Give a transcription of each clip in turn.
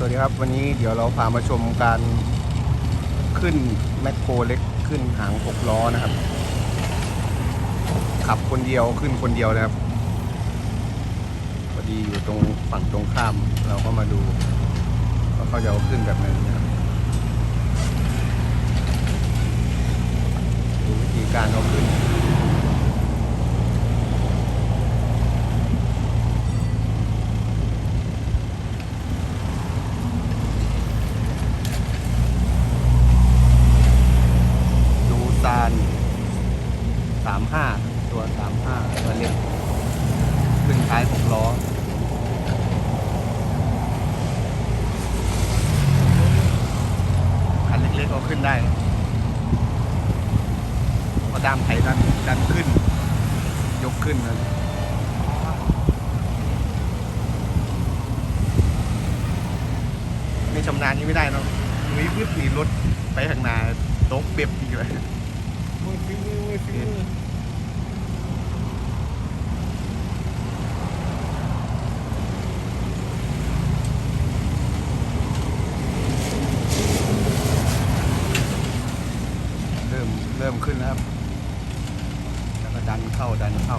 สวัสดีครับวันนี้เดี๋ยวเราพามาชมการขึ้นแมคโครเล็กขึ้นหางหกล้อนะครับ ขับคนเดียวขึ้นคนเดียวนะครับพอดีอยู่ตรงฝั่งตรงข้ามเราก็มาดูว่าเขาจะเอาขึ้นแบบไหนนะครับดูวิธีการเอาขึ้น ดูซานสามห้าตัวสามห้าตัวเล็กขึ้น ท้ายหกล้อคันเล็กๆเอาขึ้นได้พราะด้ามไถดันดันขึ้น ยกขึ้นนะไม่ชำนาญนี่ไม่ได้เนาะมือพืบหนีรถไปข้างหน้าโต๊ะเบียบอีกเลย มือฝีมือมือฝีมือ เริ่มเริ่มขึ้นแล้วครับ แล้วก็ ดันเข้าดันเข้า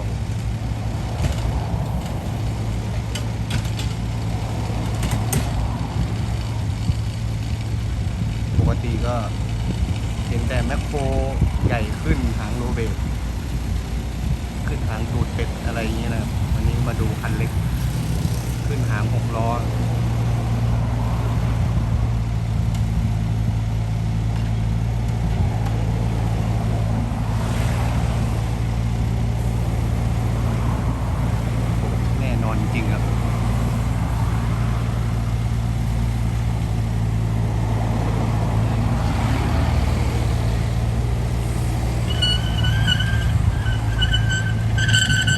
ปกติก็เห็นแต่แมคโครใหญ่ขึ้นหางโรเบตขึ้นหางตูดเป็ดอะไรอย่างเงี้ยนะวันนี้มาดูคันเล็ก ขึ้นหางหกล้อ แน่นอนจริงครับ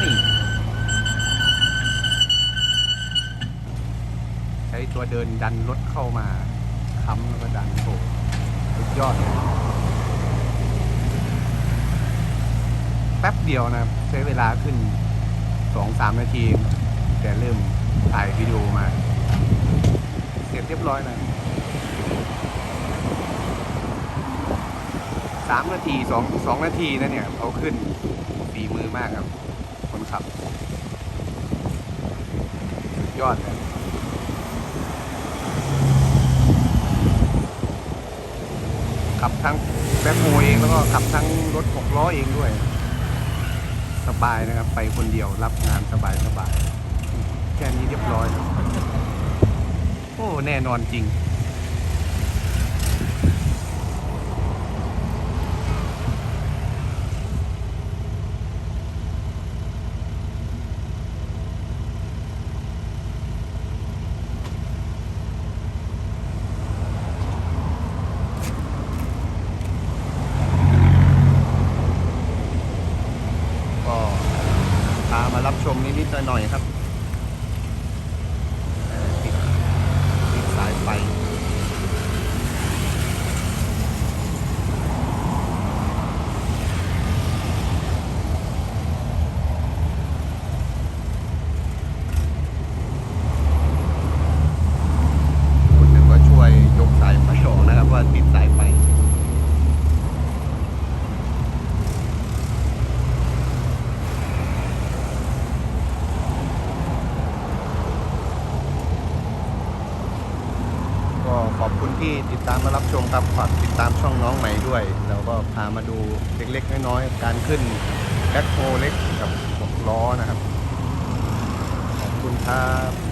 นี่ใช้ ตัวเดินดันรถเข้ามาค้ำแล้วก็ดันโถสุดยอดเลยแป๊บเดียวนะใช้เวลาขึ้นสองสามนาที แต่เริ่มถ่ายวิดีโอมา เสร็จเรียบร้อยนะสามนาทีสองสองนาทีนะเนี่ยเขาขึ้นฝีมือมากครับ คนขับ ยอดเลย ขับทั้งแบ็คโฮเองแล้วก็ขับทั้งรถหกล้อเองด้วย สบายนะครับ ไปคนเดียวรับงานสบายสบายแค่นี้เรียบร้อย โอ้ แน่นอนจริง ก็พา มารับชมนิดๆหน่อยๆครับติดสายไฟ คนหนึ่งก็ช่วยยกสายไฟออกนะครับ ว่าติดสายไฟ ก็ขอบคุณ ที่ติดตามมารับชมครับฝากติดตามช่องน้องใหม่ด้วยเราก็พามาดูเล็กๆน้อยๆการขึ้นแบ็คโฮเล็กกับหกล้อนะครับ ขอบคุณครับ